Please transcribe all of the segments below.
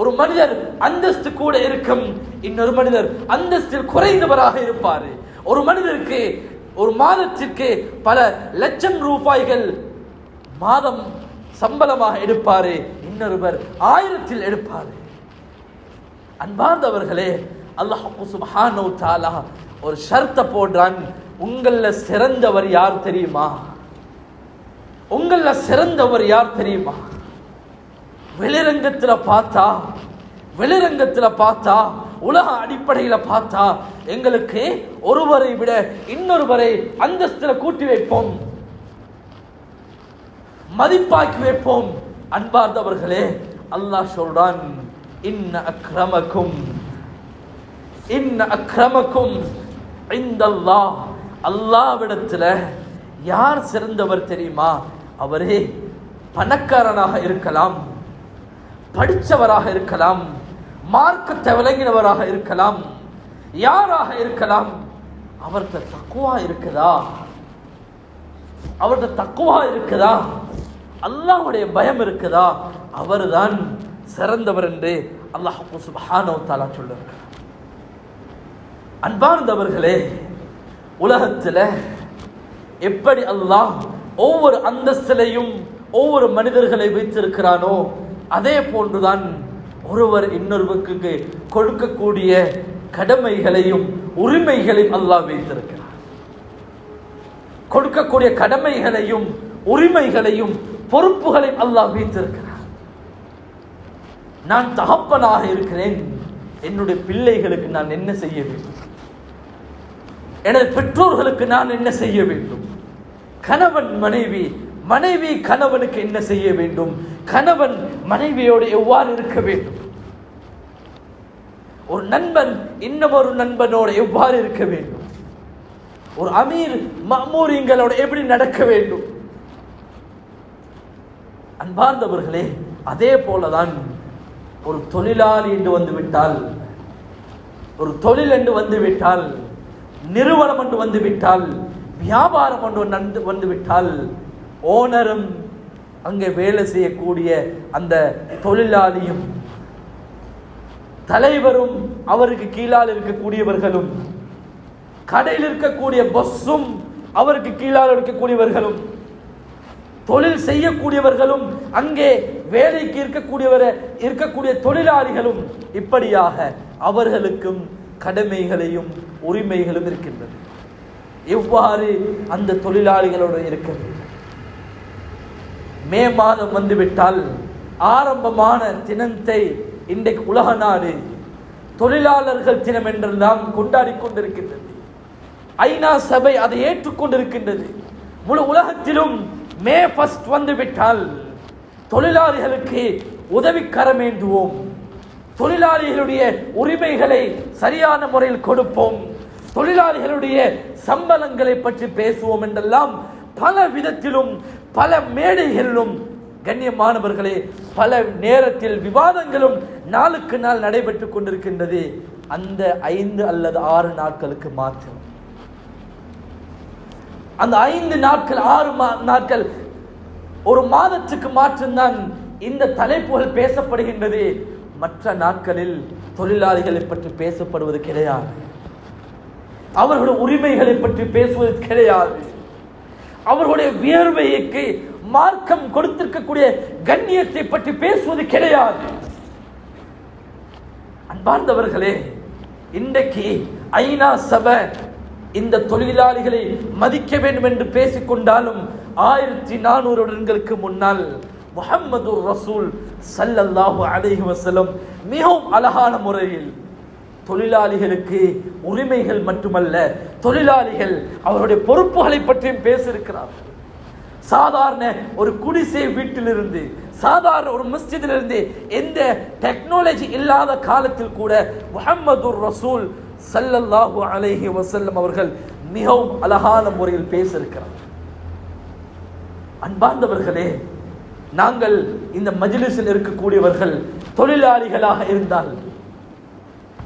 ஒரு மனிதர் அந்தஸ்து கூட இருக்கும். இன்னொரு மனிதர் அந்தஸ்தில் குறைந்தவராக இருப்பார். ஒரு மனிதருக்கு ஒரு மாதத்திற்கு பல லட்சம் ரூபாய்கள் மாதம் சம்பளமாக எடுப்பாரு. இன்னொருவர் ஆயிரத்தில் எடுப்பாரு. அன்பார்ந்தவர்களே அல்லாஹ் சுப்ஹானஹு ஒரு ஷர்த்தை போடுறான். உங்கள சிறந்தவர் யார் தெரியுமா? உங்கள்ல சிறந்தவர் யார் தெரியுமா? வெளிரங்கத்தில் பார்த்தா வெளிரங்கத்தில் பார்த்தா உலக அடிப்படையில் பார்த்தா எங்களுக்கு ஒருவரை விட இன்னொருவரை அந்தஸ்தில் கூட்டி வைப்போம். மதிப்பாக்கி வைப்போம். அன்பார்ந்தவர்களே அல்லாஹ் சொல்றான் இன்ன அக்ரமக்கும் இன்ன அக்ரமக்கும் இந்தல்லாஹ். அல்லாவிடத்தில் யார் சிறந்தவர் தெரியுமா? அவரே பணக்காரனாக இருக்கலாம். படித்தவராக இருக்கலாம் மார்க்கத்தை விளங்கினவராக இருக்கலாம் யாராக இருக்கலாம் அவர்கிட்ட தக்குவா இருக்குதா? அவர்கிட்ட தக்குவா இருக்குதா? அல்லாவுடைய பயம் இருக்குதா? அவர்தான் சிறந்தவர் என்று அல்லாஹ் சுப்ஹானஹு தஆலா அன்பார்ந்தவர்களே உலகத்தில் எப்படி அல்லாஹ் ஒவ்வொரு அந்தஸ்திலையும் ஒவ்வொரு மனிதர்களை வைத்திருக்கிறானோ அதே போன்றுதான் ஒருவர் இன்னொருவருக்கு கொடுக்கக்கூடிய கடமைகளையும் உரிமைகளையும் அல்லாஹ் வைத்திருக்கிறார். கொடுக்கக்கூடிய கடமைகளையும் உரிமைகளையும் பொறுப்புகளையும் அல்லாஹ் வைத்திருக்கிறார். நான் தகப்பனாக இருக்கிறேன். என்னுடைய பிள்ளைகளுக்கு நான் என்ன செய்ய வேண்டும்? எனது பெற்றோர்களுக்கு நான் என்ன செய்ய வேண்டும்? கணவன் மனைவி மனைவி கணவனுக்கு என்ன செய்ய வேண்டும்? கணவன் மனைவியோடு எவ்வாறு இருக்க வேண்டும்? ஒரு நண்பன் இன்னும் ஒரு நண்பனோடு எவ்வாறு இருக்க வேண்டும்? ஒரு அமீர் மமூரிங்களோட எப்படி நடக்க வேண்டும்? அன்பார்ந்தவர்களே அதே போலதான் ஒரு தொழிலாளி என்று வந்து விட்டால் ஒரு தொழில் என்று வந்து விட்டால் நிறுவனம் என்று வந்து விட்டால் வியாபாரம் என்று வந்து விட்டால் ஓனரும் அங்கே வேலை செய்யக்கூடிய அந்த தொழிலாளியும் தலைவரும் அவருக்கு கீழால் இருக்கக்கூடியவர்களும் கடையில் இருக்கக்கூடிய பஸ்ஸும் அவருக்கு கீழால் இருக்கக்கூடியவர்களும் தொழில் செய்யக்கூடியவர்களும் அங்கே வேலைக்கு இருக்கக்கூடியவர இருக்கக்கூடிய தொழிலாளிகளும் இப்படியாக அவர்களுக்கும் கடமைகளையும் உரிமைகளும் இருக்கின்றது எவ்வாறு அந்த தொழிலாளிகளோடு இருக்கிறது மே மாதம் வந்துவிட்டால் ஆரம்பமான தினத்தை இன்றைக்கு உலக நாடு தொழிலாளர்கள் தினம் என்றெல்லாம் கொண்டாடி கொண்டிருக்கின்றது. ஐநா சபை அதை ஏற்றுக்கொண்டிருக்கின்றது முழு உலகத்திலும் மே ஃபஸ்ட் வந்துவிட்டால் தொழிலாளிகளுக்கு உதவி கரமேந்துவோம் தொழிலாளிகளுடைய உரிமைகளை சரியான முறையில் கொடுப்போம். தொழிலாளிகளுடைய சம்பளங்களை பற்றி பேசுவோம் என்றெல்லாம் பல விதத்திலும் பல மேடைகளிலும் கண்ணியமானவர்களே பல நேரத்தில் விவாதங்களும் நாளுக்கு நாள் நடைபெற்று கொண்டிருக்கின்றது. அந்த ஐந்து அல்லது ஆறு நாட்களுக்கு மாற்றம் அந்த ஐந்து நாட்கள் ஆறு மா- நாட்கள் ஒரு மாதத்துக்கு மாற்றம்தான் இந்த தலைப்புகள் பேசப்படுகின்றது. மற்ற நாட்களில் தொழிலாளிகளை பற்றி பேசப்படுவது கிடையாது. அவர்களுடைய உரிமைகளை பற்றி பேசுவது கிடையாது. அவர்களுடைய வியர்வைக்கு மார்க்கம் கொடுத்திருக்கக்கூடிய கண்ணியத்தை பற்றி பேசுவது கிடையாது. அன்பார்ந்தவர்களே இன்றைக்கு ஐநா சபை இந்த தொழிலாளிகளை மதிக்க வேண்டும் என்று பேசிக்கொண்டாலும் ஆயிரத்தி நானூறு வருடங்களுக்கு முன்னால் முகமது ரசூல் சல்லல்லாஹு அலைஹி வசலம் மிகவும் அழகான முறையில் தொழிலாளிகளுக்கு உரிமைகள் மட்டுமல்ல தொழிலாளிகள் அவருடைய பொறுப்புகளை பற்றியும் பேசியிருக்கிறார்கள். சாதாரண ஒரு குடிசை வீட்டிலிருந்து சாதாரண ஒரு மஸ்ஜிதிலிருந்து எந்த டெக்னாலஜி இல்லாத காலத்தில் கூட முகமது ரசூல் சல்லல்லாஹு அலைஹி வசல்லம் அவர்கள் மிகவும் அழகான முறையில் பேசியிருக்கிறார். அன்பார்ந்தவர்களே நாங்கள் இந்த மஜிலிஸில் இருக்கக்கூடியவர்கள் தொழிலாளிகளாக இருந்தால்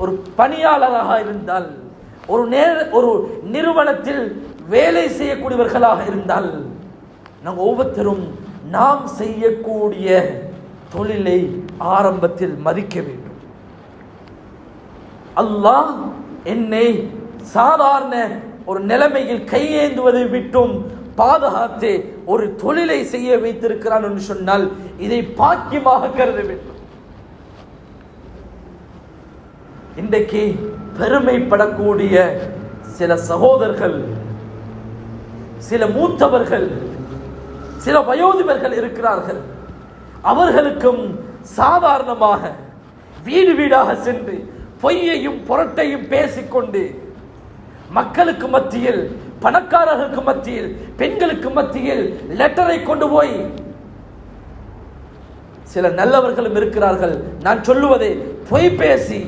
ஒரு பணியாளராக இருந்தால் ஒரு நேர ஒரு நிறுவனத்தில் வேலை செய்யக்கூடியவர்களாக இருந்தால் நாங்கள் ஒவ்வொருத்தரும் நாம் செய்யக்கூடிய தொழிலை ஆரம்பத்தில் மதிக்க வேண்டும். அல்லாஹ் என்னை சாதாரண ஒரு நிலைமையில் கையேந்துவதை விட்டும் பாதுகாத்து ஒரு தொழிலை செய்ய வைத்திருக்கிறான் என்று சொன்னால் இதை பாக்கியமாக கருத வேண்டும். இன்றைக்கு பெருமைப்படக்கூடிய சில சகோதரர்கள் சில மூத்தவர்கள் சில வயோதிபர்கள் இருக்கிறார்கள். அவர்களுக்கும் சாதாரணமாக வீடு வீடாக சென்று பொய்யையும் புரட்டையும் பேசிக்கொண்டு மக்களுக்கு மத்தியில் பணக்காரர்களுக்கு மத்தியில் பெண்களுக்கு மத்தியில் லெட்டரை கொண்டு போய் சில நல்லவர்களும் இருக்கிறார்கள். நான் சொல்லுவதை பொய் பேசி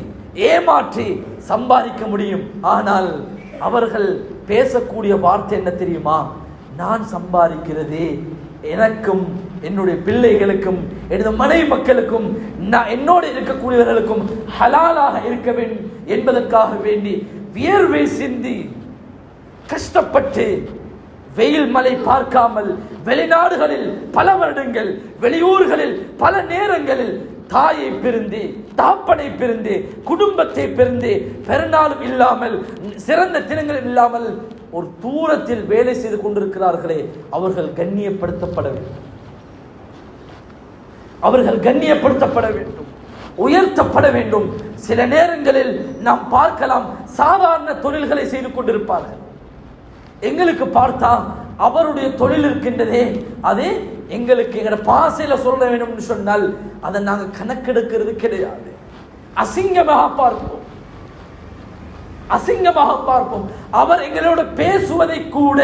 ஏமாற்றி சம்பாதிக்க முடியும். ஆனால் அவர்கள் பேசக்கூடிய வார்த்தை என்ன தெரியுமா? நான் சம்பாதிக்கிறதே எனக்கும் என்னுடைய பிள்ளைகளுக்கும் எனது மனை மக்களுக்கும் நான் என்னோடு இருக்கக்கூடியவர்களுக்கும் ஹலாலாக இருக்க வேண்டும் என்பதற்காக வேண்டி வியர்வை சிந்தி கஷ்டப்பட்டு வெயில் மழை பார்க்காமல் வெளிநாடுகளில் பல வருடங்கள் வெளியூர்களில் பல நேரங்களில் தாயை பிரிந்து தாப்பனை பிரிந்து குடும்பத்தை பிரிந்து பெருநாளும் இல்லாமல் சிறந்த தினங்கள் இல்லாமல் ஒரு தூரத்தில் வேலை செய்து கொண்டிருக்கிறார்களே அவர்கள் கண்ணியப்படுத்தப்பட வேண்டும். அவர்கள் கண்ணியப்படுத்தப்பட வேண்டும். உயர்த்தப்பட வேண்டும். சில நேரங்களில் நாம் பார்க்கலாம் சாதாரண தொழில்களை செய்து கொண்டிருப்பார்கள். எங்களுக்கு பார்த்தா அவருடைய தொழில் இருக்கின்றதே அது எங்களுக்கு எங்களோட பாசையில் சொல்ல வேணும்னு சொன்னால் அதை நாங்கள் கணக்கெடுக்கிறது கிடையாது. அசிங்கமாக பார்ப்போம். அசிங்கமாக பார்ப்போம். அவர் எங்களோட பேசுவதை கூட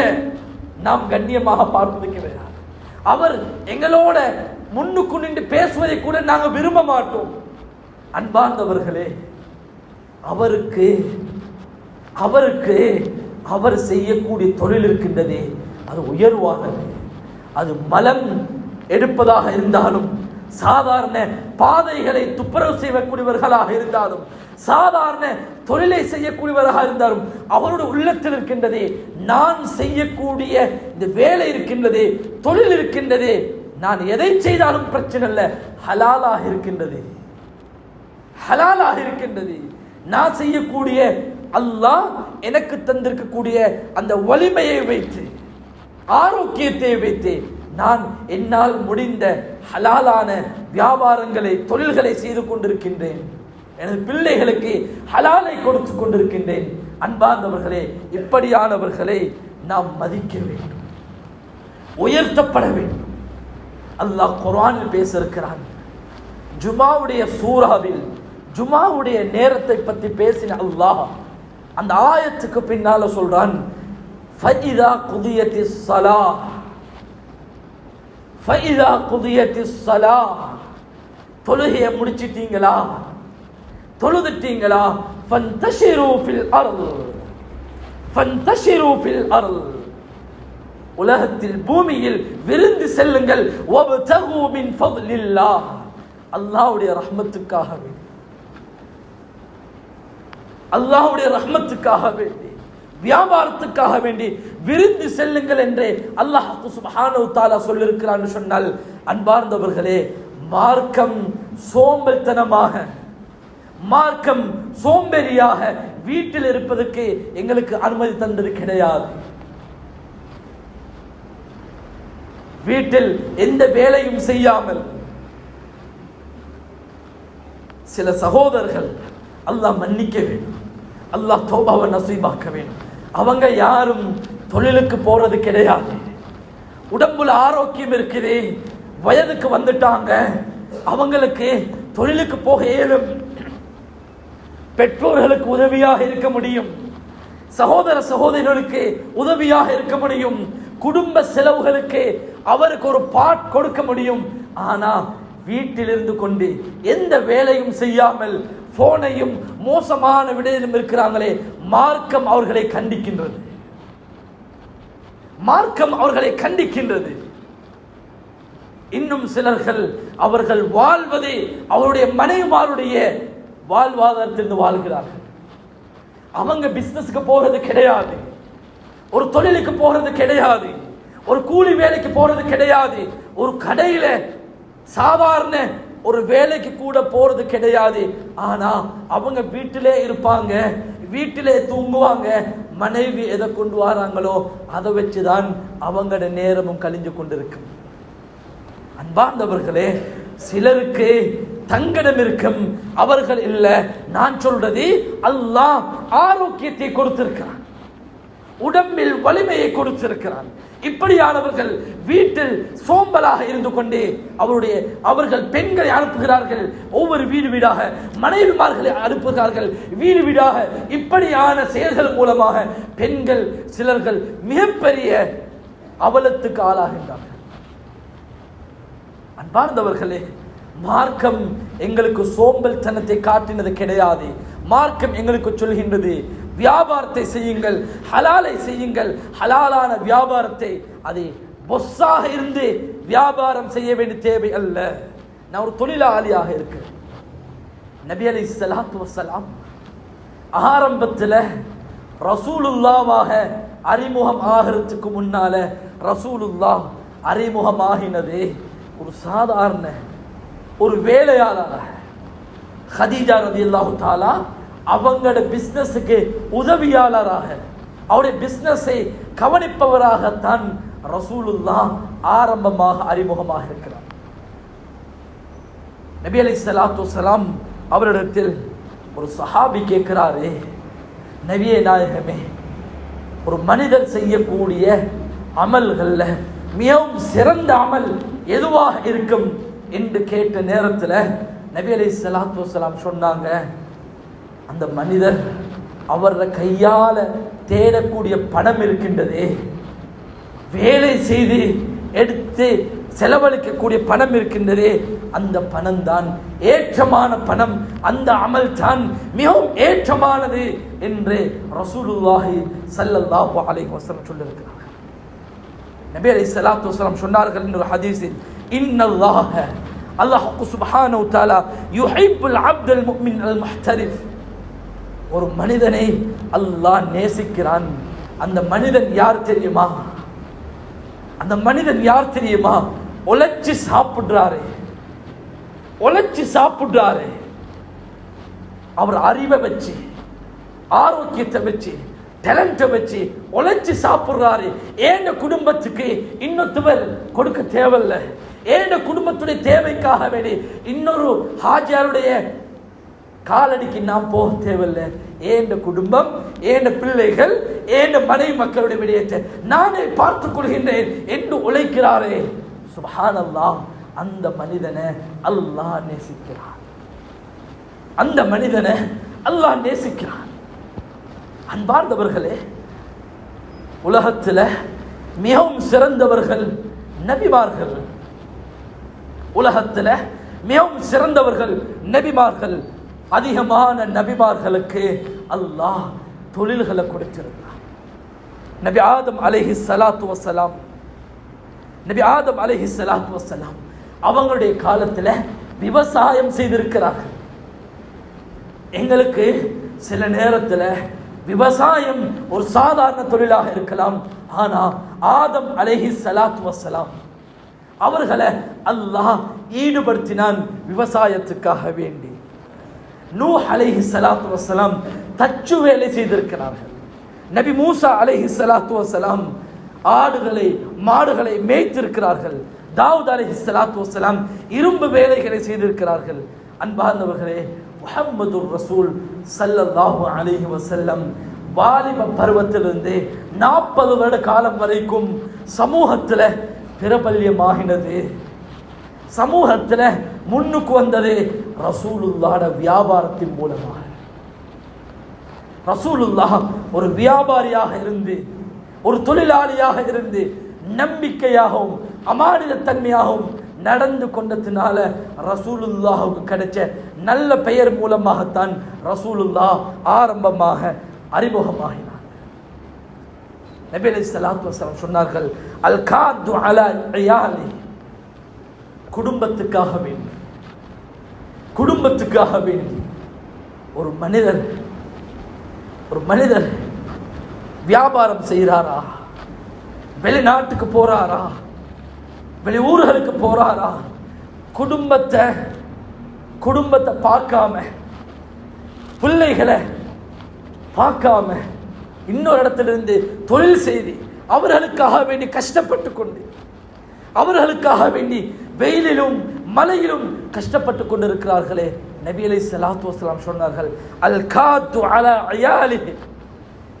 நாம் கண்ணியமாக பார்ப்பது கிடையாது அவர் எங்களோட முன்னுக்கு நின்று பேசுவதை கூட நாங்கள் விரும்ப மாட்டோம். அன்பார்ந்தவர்களே அவருக்கு அவருக்கு அவர் செய்யக்கூடிய தொழில் இருக்கின்றதே அது உயர்வானது. அது மலம் எடுப்பதாக இருந்தாலும் சாதாரண பாதைகளை துப்புரவு செய்யக்கூடியவர்களாக இருந்தாலும் சாதாரண தொழிலை செய்யக்கூடியவராக இருந்தாலும் அவருடைய உள்ளத்தில் இருக்கின்றதே நான் செய்யக்கூடிய இந்த வேலை இருக்கின்றதே தொழில் இருக்கின்றதே நான் எதை செய்தாலும் பிரச்சனை இல்லை ஹலாலாக இருக்கின்றது. ஹலாலாக இருக்கின்றது. நான் செய்யக்கூடிய அல்லாஹ் எனக்கு தந்திருக்கக்கூடிய அந்த வலிமையை வைத்து ஆரோக்கியத்தை வைத்து நான் என்னால் முடிந்த ஹலாலான வியாபாரங்களை தொழில்களை செய்து கொண்டிருக்கின்றேன். எனது பிள்ளைகளுக்கு ஹலாலை கொடுத்து கொண்டிருக்கின்றேன். அன்பார்ந்தவர்களே இப்படியானவர்களை நாம் மதிக்க வேண்டும். உயர்த்தப்பட வேண்டும். அல்லாஹ் குரானில் பேசியிருக்கிறான். ஜுமாவுடைய சூறாவில் ஜுமாவுடைய நேரத்தை பற்றி பேசின அல்லாஹ் அந்த ஆயத்துக்கு பின்னால சொல்றான் فإذا قضيت الصلاة فإذا قضيت الصلاة தொழுகையை முடிச்சிட்டீங்களா தொழுதுட்டீங்களா فانتشروا في الأرض فانتشروا في الأرض உலகத்தில் பூமியில் விருந்து செல்லுங்கள் ஒபதகு மின் ஃபضலில்லா அல்லாஹ்வுடைய ரஹ்மத்துக்காக வேண்டி அல்லாஹ்வுடைய ரஹ்மத்துக்காக வேண்டி வியாபாரத்துக்காக வேண்டி விருந்து செல்லுங்கள் என்று அல்லாஹ் சுபஹானு தாலா சொல்லியிருக்கிறான்னு சொன்னால் அன்பார்ந்தவர்களே மார்க்கம் சோம்பல்தனமாக மார்க்கம் சோம்பேறியாக வீட்டில் இருப்பதற்கு எங்களுக்கு அனுமதி தந்தது கிடையாது. வீட்டில் எந்த வேலையும் செய்யாமல் சில சகோதரர்கள் அல்லாஹ் மன்னிக்க வேண்டும். அல்லாஹ் தோபாவை நசீபாக்க வேண்டும். அவங்க யாரும் தொழிலுக்கு போகிறது கிடையாது. உடம்புல ஆரோக்கியம் இருக்குது. வயதுக்கு வந்துட்டாங்க. அவங்களுக்கு தொழிலுக்கு போக இயலும். பெற்றோர்களுக்கு உதவியாக இருக்க முடியும். சகோதர சகோதரிகளுக்கு உதவியாக இருக்க முடியும். குடும்ப செலவுகளுக்கு அவருக்கு ஒரு பாட் கொடுக்க முடியும். ஆனால் வீட்டிலிருந்து கொண்டு எந்த வேலையும் செய்யாமல் போனையும் மோசமான விடையிலும் இருக்கிறாங்களே. மார்க்கம் அவர்களை கண்டிக்கின்றது. மார்க்கம் அவர்களை கண்டிக்கின்றது. இன்னும் சிலர்கள் அவர்கள் வாழ்வதே அவருடைய மனைவிமாருடைய வாழ்வாதாரத்திலிருந்து வாழ்கிறார்கள். அவங்க பிசினஸ்க்கு போறது கிடையாது. ஒரு தொழிலுக்கு போறது கிடையாது. ஒரு கூலி வேலைக்கு போறது கிடையாது. ஒரு கடையில சாதாரண ஒரு வேலைக்கு கூட போறது கிடையாது. ஆனா அவங்க வீட்டிலே இருப்பாங்க. வீட்டிலே தூங்குவாங்க. மனைவி எதை கொண்டு வராங்களோ அதை வச்சுதான் அவங்களோட நேரமும் கழிஞ்சு கொண்டிருக்கும் அன்பார்ந்தவர்களே சிலருக்கு தங்கடம் இருக்கும். அவர்கள் இல்லை நான் சொல்றது அல்லாஹ் ஆரோக்கியத்தை கொடுத்திருக்கிறான். உடம்பில் வலிமையை கொடுத்திருக்கிறான். இப்படியானவர்கள் வீட்டில் சோம்பலாக இருந்து கொண்டே அவருடைய அவர்கள் பெண்களை அனுப்புகிறார்கள். ஒவ்வொரு வீடு வீடாக மனைவிமார்களை அனுப்புகிறார்கள். வீடு வீடாக இப்படியான செயல்கள் மூலமாக பெண்கள் சிலர்கள் மிகப்பெரிய அவலத்துக்கு ஆளாகின்றார்கள். அன்பார்ந்தவர்களே மார்க்கம் எங்களுக்கு சோம்பல் தனத்தை காட்டினது கிடையாது. மார்க்கம் எங்களுக்கு சொல்கின்றது வியாபாரத்தை செய்யுங்கள் ஹலாலை செய்யுங்கள். ஹலாலான வியாபாரத்தை அதை பொஸ்ஸாக இருந்து வியாபாரம் செய்ய வேண்டிய தேவை அல்ல. நான் ஒரு தொழிலாளியாக இருக்கிறேன். நபி அலி சலாத்து வசலாம் ஆரம்பத்தில் ரசூலுல்லாவாக அறிமுகம் ஆகிறதுக்கு முன்னால ரசூலுல்லா அறிமுகமாகினது ஒரு சாதாரண ஒரு வேலையாளராக. ஹதீஜா ரதி அல்லாஹு தாலா அவங்களோட பிஸ்னஸுக்கு உதவியாளராக அவருடைய பிஸ்னஸை கவனிப்பவராகத்தான் ரசூலுல்லா ஆரம்பமாக அறிமுகமாக இருக்கிறார். நபி அலி சலாத்து சலாம் அவரிடத்தில் ஒரு சஹாபி கேட்கிறாரு நவிய நாயகமே ஒரு மனிதர் செய்யக்கூடிய அமல்களில் மிகவும் சிறந்த அமல் எதுவாக இருக்கும்? என்று கேட்ட நேரத்தில் நபி அலி சலாத்து சொன்னாங்க அந்த மனிதர் அவர கையால் தேடக்கூடிய பணம் இருக்கின்றதே. வேலை செய்து எடுத்து செலவழிக்கக்கூடிய பணம் இருக்கின்றதே. அந்த பணம் தான் ஏற்றமான பணம். அந்த அமல் தான் மிகவும் ஏற்றமானது என்று ரசூலுல்லாஹி சல்லல்லாஹு அலைஹி வஸல்லம் சொல்லியிருக்கிறார் நபி அலைஹி ஸலாத்து வஸலாம் சொன்னார்கள் என்ற ஹதீஸில் இன்னல்லாஹ அல்லாஹ் சுப்ஹானஹு தஆலா யுஹிப்புல் அப்தல் முஃமின் அல் முஹ்தரிஃப். ஒரு மனிதனை அல்லாஹ் நேசிக்கிறான். அந்த மனிதன் யார் தெரியுமா? அந்த மனிதன் யார் தெரியுமா? உழைச்சி சாப்பிடுறாரு. உழைச்சி சாப்பிடுறாரு. அவர் அறிவை வச்சு ஆரோக்கியத்தை வச்சு டேலண்ட்டை வச்சு உழைச்சி சாப்பிட்றாரு. ஏண்ட குடும்பத்துக்கு இன்னொருத்தவர் கொடுக்க தேவையில்ல. ஏண்ட குடும்பத்துடைய தேவைக்காக வேண்டி இன்னொரு ஹாஜியாருடைய காலடிக்கு நாம் போக தேவையில்லை. ஏண்ட குடும்பம் ஏண்ட பிள்ளைகள் ஏண்ட மனைவி மக்களுடைய விடயத்தை நானே பார்த்துக் கொள்கின்றேன் என்று உழைக்கிறாரே. சுபஹான் அந்த மனிதனை அல்லாஹ் நேசிக்கிறான். அந்த மனிதனை அல்லாஹ் நேசிக்கிறான். அன்பார்ந்தவர்களே உலகத்தில் மிகவும் சிறந்தவர்கள் நபிமார்கள். உலகத்தில் மிகவும் சிறந்தவர்கள் நபிமார்கள். அதிகமான நபிமார்களுக்கு அல்லாஹ் தொழில்களை கொடுத்திருந்தார் நபி ஆதம் அலைஹி சலாத்து வசலாம் நபி ஆதம் அலைஹி சலாத்து வசலாம் அவங்களுடைய காலத்தில் விவசாயம் செய்திருக்கிறார்கள். எங்களுக்கு சில நேரத்தில் விவசாயம் ஒரு சாதாரண தொழிலாக இருக்கலாம். ஆனா ஆதம் அலைஹி சலாத்து வசலாம் அவர்களை அல்லாஹ் ஈடுபடுத்தினான் விவசாயத்துக்காக வேண்டி. நூ அலைஹி சலாத்து வசலாம் தச்சு வேலை செய்திருக்கிறார்கள். நபி மூசா அலைஹி சலாத்து வசலாம் ஆடுகளை மாடுகளை மேய்த்திருக்கிறார்கள். தாவூத் அலைஹி சலாத்து வசலாம் இரும்பு வேலைகளை செய்திருக்கிறார்கள். அன்பார்ந்தவர்களே முஹம்மது ரசூல் சல்லல்லாஹு அலைஹி வசல்லம் வாலிப பருவத்திலிருந்து நாற்பது வருட காலம் வரைக்கும் சமூகத்தில் பிரபல்யமாகினது. சமூகத்தில் முன்னுக்கு வந்தது ரசூலுல்லாட வியாபாரத்தின் மூலமாக. ரசூலுல்லா ஒரு வியாபாரியாக இருந்து ஒரு தொழிலாளியாக இருந்து நம்பிக்கையாகவும் அமானிதத்தன்மையாகவும் நடந்து கொண்டதுனால ரசூலுல்லாஹுக்கு கிடைச்ச நல்ல பெயர் மூலமாகத்தான் ரசூலுல்லா ஆரம்பமாக அறிமுகமாகினார். நபி அலி சலாத்து வசலம் சொன்னார்கள் அல் காத்து அலி குடும்பத்துக்காக வேண்டி குடும்பத்துக்காக வேண்டி ஒரு மனிதர் ஒரு மனிதர் வியாபாரம் செய்கிறாரா? வெளிநாட்டுக்கு போறாரா? வெளி ஊர்களுக்கு போறாரா? குடும்பத்தை குடும்பத்தை பார்க்காம பிள்ளைகளை பார்க்காம இன்னொரு இடத்திலிருந்து தொழில் செய்து அவர்களுக்காக வேண்டி கஷ்டப்பட்டு கொண்டு அவர்களுக்காக வேண்டி வெயிலிலும் மழையிலும் கஷ்டப்பட்டு கொண்டிருக்கிறார்களே. நபி அலை சலாத்து வசலாம் சொன்னார்கள் அல் காத்து அல அயாலி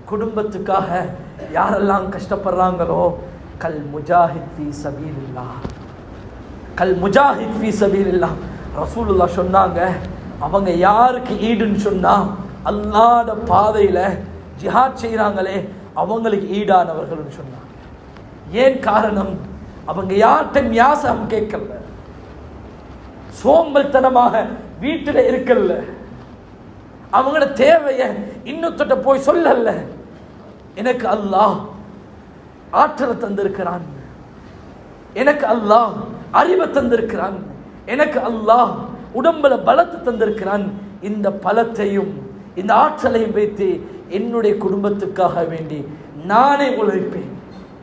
குடும்பத்துக்காக யாரெல்லாம் கஷ்டப்படுறாங்களோ கல் முஜாஹித் ஃபி சபீலில்லாஹ். கல் முஜாஹித் ஃபி சபீல் இல்லா ரசூலுல்லா சொன்னாங்க அவங்க யாருக்கு ஈடுன்னு சொன்னால் அல்லாத பாதையில் ஜிஹாத் செய்கிறாங்களே அவங்களுக்கு ஈடானவர்கள்னு சொன்னாங்க. ஏன் காரணம்? அவங்க யார்கிட்ட யாசகம் கேட்கல. சோம்பல்தனமாக வீட்டில் இருக்கல. அவங்களோட தேவையை இன்னொருத்த போய் சொல்லல. எனக்கு அல்லாஹ் ஆற்றலை தந்திருக்கிறான். எனக்கு அல்லாஹ் அறிவை தந்திருக்கிறான். எனக்கு அல்லாஹ் உடம்புல பலத்தை தந்திருக்கிறான். இந்த பலத்தையும் இந்த ஆற்றலையும் வைத்து என்னுடைய குடும்பத்துக்காக வேண்டி நானே உழைப்பேன்.